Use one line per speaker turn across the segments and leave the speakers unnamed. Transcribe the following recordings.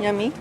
Yummy.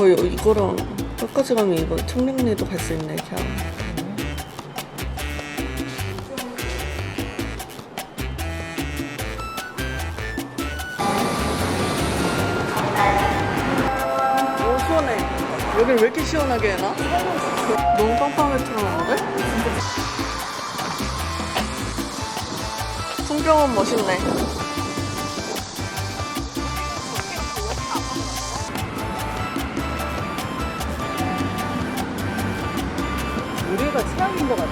거의 이거랑 끝까지 가면 이거 청량리도 갈 수 있네, 그냥. 오, 시원해. 여기를 왜 이렇게 시원하게 해놔? 너무 빵빵하게 틀어놨는데? 풍경은 멋있네.
최악인 것 같아.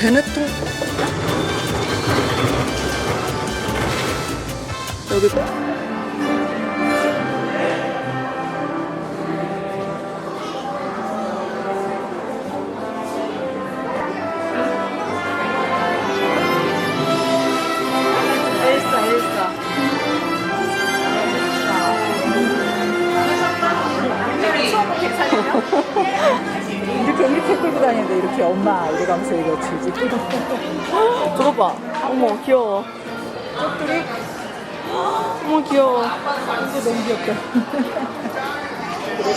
베네통 여기
다니는데 이렇게 엄마 이러면서 이거 질질 끌고
들어봐. 어머 귀여워.
꽃들이?
어머 귀여워.
이거 너무 귀엽다. 이렇게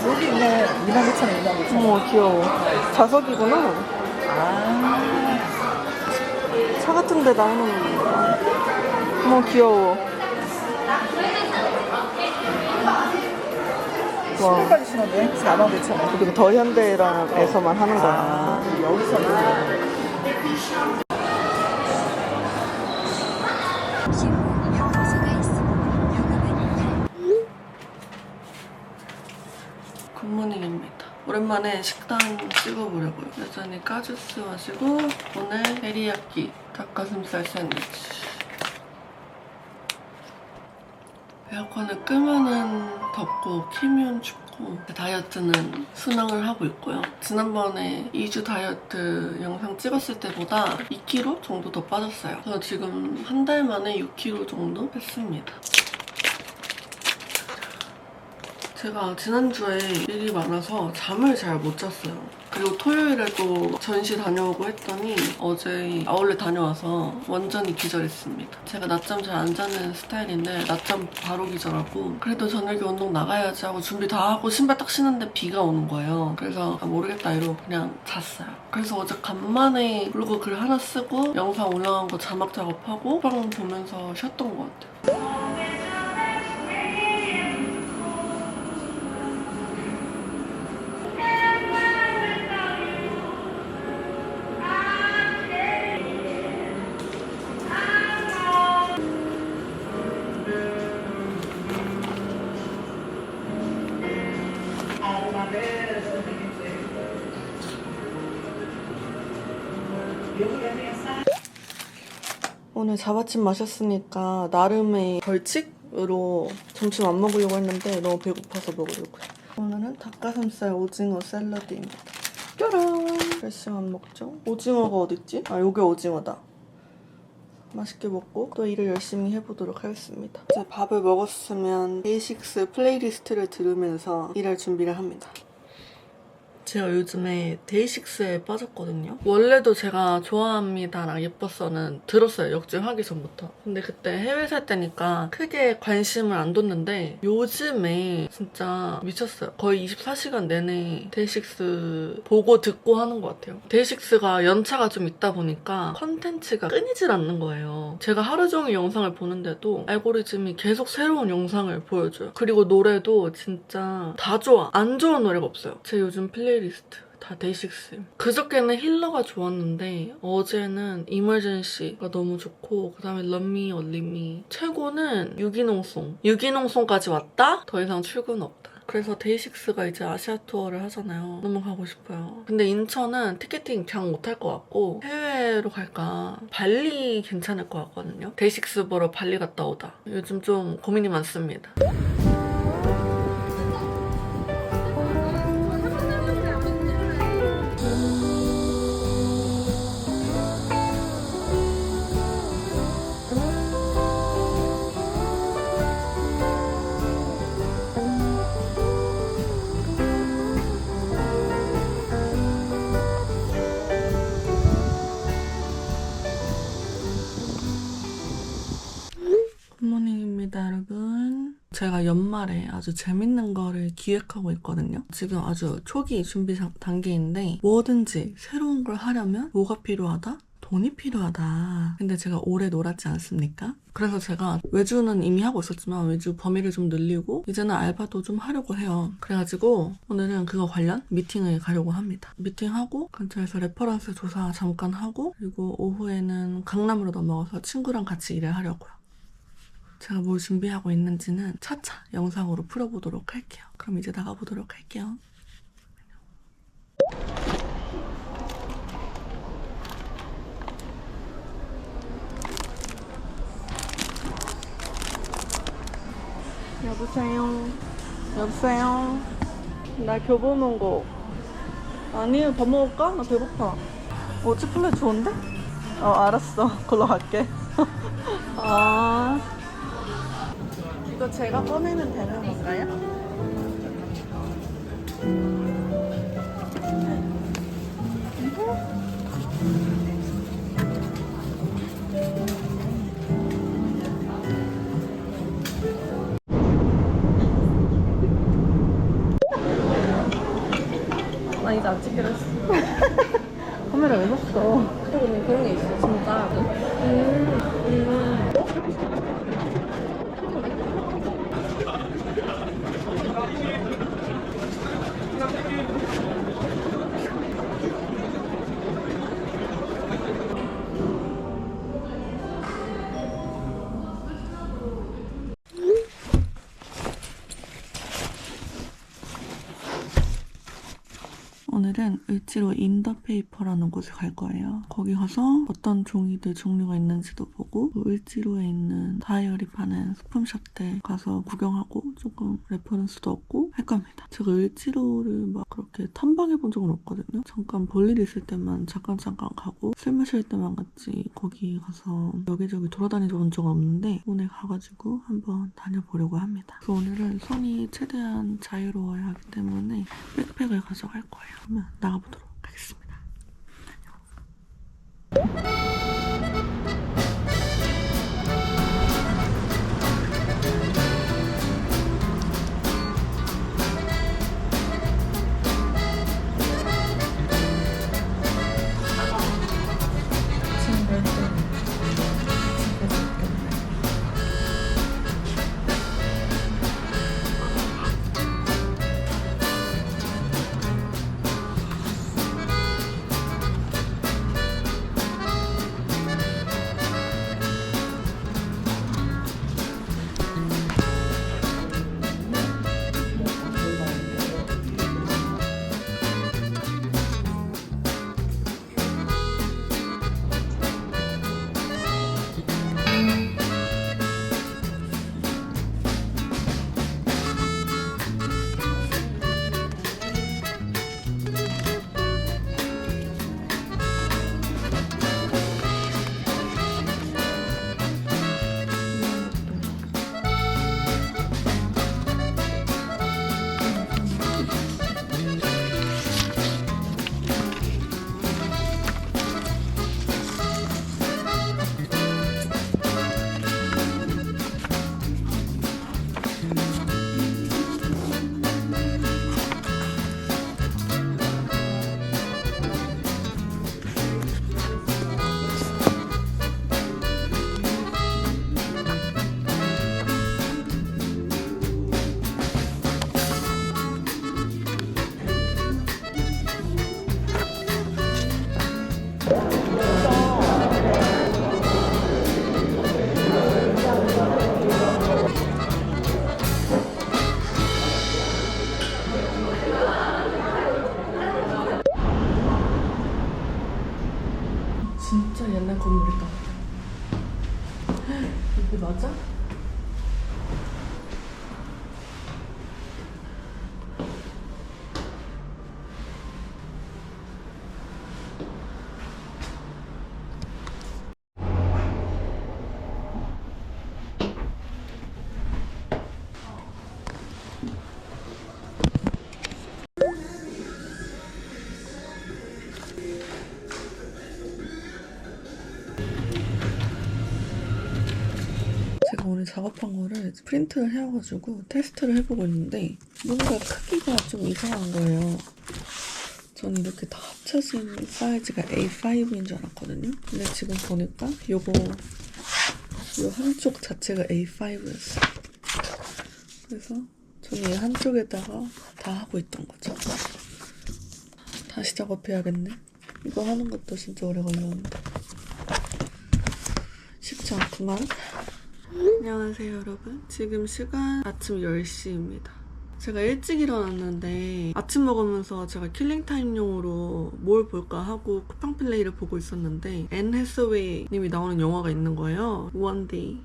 여기 있네. 2만 9천 원, 2만 9천. 원.
어머 귀여워. 자석이구나.
아,
차 같은 데다 해놓는 거야 어머 귀여워 와
신발까지 신었네 4만 9천 원.
그리고 더 현대라에서만 하는 거야
아, 여기서는
굿모닝입니다. 오랜만에 식단 찍어보려고요. 여전히 까주스 마시고 오늘 테리야끼 닭가슴살 샌드위치. 에어컨을 끄면은 덥고 키면 춥고 다이어트는 순항을 하고 있고요. 지난번에 2주 다이어트 영상 찍었을 때보다 2kg 정도 더 빠졌어요. 그래서 지금 한 달 만에 6kg 정도 뺐습니다. 제가 지난주에 일이 많아서 잠을 잘 못 잤어요. 그리고 토요일에도 전시 다녀오고 했더니 어제 아울렛 다녀와서 완전히 기절했습니다. 제가 낮잠 잘 안 자는 스타일인데 낮잠 바로 기절하고 그래도 저녁에 운동 나가야지 하고 준비 다 하고 신발 딱 신는데 비가 오는 거예요. 그래서 아, 모르겠다 이러고 그냥 잤어요. 그래서 어제 간만에 블로그 글 하나 쓰고 영상 올라간 거 자막 작업하고 빵 보면서 쉬었던 것 같아요. 오늘 자바침 마셨으니까 나름의 벌칙으로 점심 안 먹으려고 했는데 너무 배고파서 먹으려고요. 오늘은 닭가슴살 오징어 샐러드입니다. 짜란! 드레싱 안 먹죠? 오징어가 어딨지? 아, 요게 오징어다. 맛있게 먹고 또 일을 열심히 해보도록 하겠습니다. 이제 밥을 먹었으면 데이식스 플레이리스트를 들으면서 일할 준비를 합니다. 제가 요즘에 데이식스에 빠졌거든요. 원래도 제가 좋아합니다랑 예뻤어는 들었어요. 역주행하기 전부터. 근데 그때 해외 살 때니까 크게 관심을 안 뒀는데 요즘에 진짜 미쳤어요. 거의 24시간 내내 데이식스 보고 듣고 하는 것 같아요. 데이식스가 연차가 좀 있다 보니까 컨텐츠가 끊이질 않는 거예요. 제가 하루 종일 영상을 보는데도 알고리즘이 계속 새로운 영상을 보여줘요. 그리고 노래도 진짜 다 좋아. 안 좋은 노래가 없어요. 제 요즘 플레이 리스트 다 데이식스. 그저께는 힐러가 좋았는데 어제는 이멀전시가 너무 좋고 그 다음에 럼미 얼리미 최고는 유기농송. 유기농송까지 왔다? 더 이상 출근 없다. 그래서 데이식스가 이제 아시아 투어를 하잖아요. 너무 가고 싶어요. 근데 인천은 티켓팅 장못할 것 같고 해외로 갈까 발리 괜찮을 것 같거든요. 데이식스 보러 발리 갔다 오다. 요즘 좀 고민이 많습니다. 굿모닝입니다, 여러분. 제가 연말에 아주 재밌는 거를 기획하고 있거든요. 지금 아주 초기 준비 상- 단계인데 뭐든지 새로운 걸 하려면 뭐가 필요하다? 돈이 필요하다. 근데 제가 오래 놀았지 않습니까? 그래서 제가 외주는 이미 하고 있었지만 외주 범위를 좀 늘리고 이제는 알바도 좀 하려고 해요. 그래가지고 오늘은 그거 관련 미팅을 가려고 합니다. 미팅하고 근처에서 레퍼런스 조사 잠깐 하고 그리고 오후에는 강남으로 넘어가서 친구랑 같이 일을 하려고요. 제가 뭘 준비하고 있는지는 차차 영상으로 풀어보도록 할게요. 그럼 이제 나가보도록 할게요. 여보세요. 여보세요. 나 교보문 고 아니, 밥 먹을까? 나 배고파. 어, 치플레 좋은데? 어, 알았어. 걸로 갈게. 아. 이거 제가 꺼내면 되는 건가요? 나 이제 안 찍기로 했어. 카메라 왜 샀어? 오늘은 을지로 인더페이퍼라는 곳에 갈 거예요. 거기 가서 어떤 종이들 종류가 있는지도 보고 그 을지로에 있는 다이어리 파는 소품샵들 가서 구경하고 조금 레퍼런스도 얻고 할 겁니다. 제가 을지로를 막 그렇게 탐방해 본 적은 없거든요. 잠깐 볼일 있을 때만 잠깐 잠깐 가고 술 마실 때만 같이 거기 가서 여기저기 돌아다니 본 적은 없는데 오늘 가가지고 한번 다녀보려고 합니다. 그래서 오늘은 손이 최대한 자유로워야 하기 때문에 백팩을 가져갈 거예요. 그러면 나가보도록 이게 맞아? 오늘 작업한 거를 프린트를 해와가지고 테스트를 해보고 있는데 뭔가 크기가 좀 이상한 거예요. 저는 이렇게 다 합쳐진 사이즈가 A5인 줄 알았거든요. 근데 지금 보니까 요거 요 한쪽 자체가 A5였어요. 그래서 저는 이 한쪽에다가 다 하고 있던 거죠. 다시 작업해야겠네. 이거 하는 것도 진짜 오래 걸렸는데. 쉽지 않구만. 안녕하세요 여러분. 지금 시간 아침 10시입니다. 제가 일찍 일어났는데 아침 먹으면서 제가 킬링타임용으로 뭘 볼까 하고 쿠팡 플레이를 보고 있었는데 앤 해서웨이 님이 나오는 영화가 있는 거예요. One Day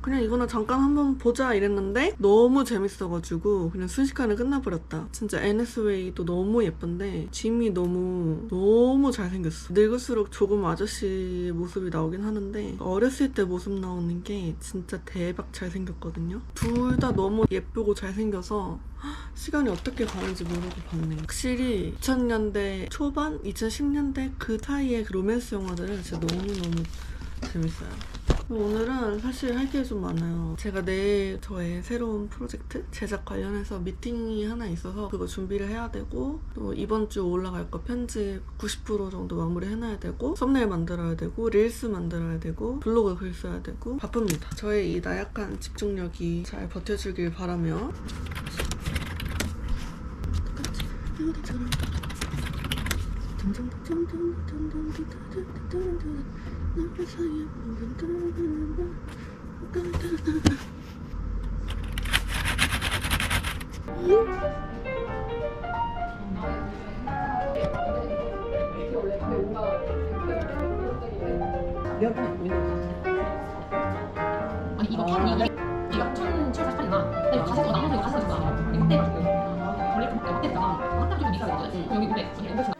그냥 이거나 잠깐 한번 보자 이랬는데 너무 재밌어가지고 그냥 순식간에 끝나버렸다. 진짜 NS웨이도 너무 예쁜데 짐이 너무 너무 잘생겼어. 늙을수록 조금 아저씨 모습이 나오긴 하는데 어렸을 때 모습 나오는 게 진짜 대박 잘생겼거든요. 둘 다 너무 예쁘고 잘생겨서 시간이 어떻게 가는지 모르고 봤네. 확실히 2000년대 초반, 2010년대 그 사이의 그 로맨스 영화들은 진짜 너무너무 재밌어요. 오늘은 사실 할 게 좀 많아요. 제가 내일 저의 새로운 프로젝트 제작 관련해서 미팅이 하나 있어서 그거 준비를 해야 되고 또 이번 주 올라갈 거 편집 90% 정도 마무리 해놔야 되고 썸네일 만들어야 되고 릴스 만들어야 되고 블로그 글 써야 되고 바쁩니다. 저의 이 나약한 집중력이 잘 버텨주길 바라며 똑같이 내 사이에
아니 이거 판 이게 이게 1,748이나 근데 이거 가서 이거 가서 아니야 이거 떼가지고 원래 그 막대잖아 한달 정도 여기 500 여기 500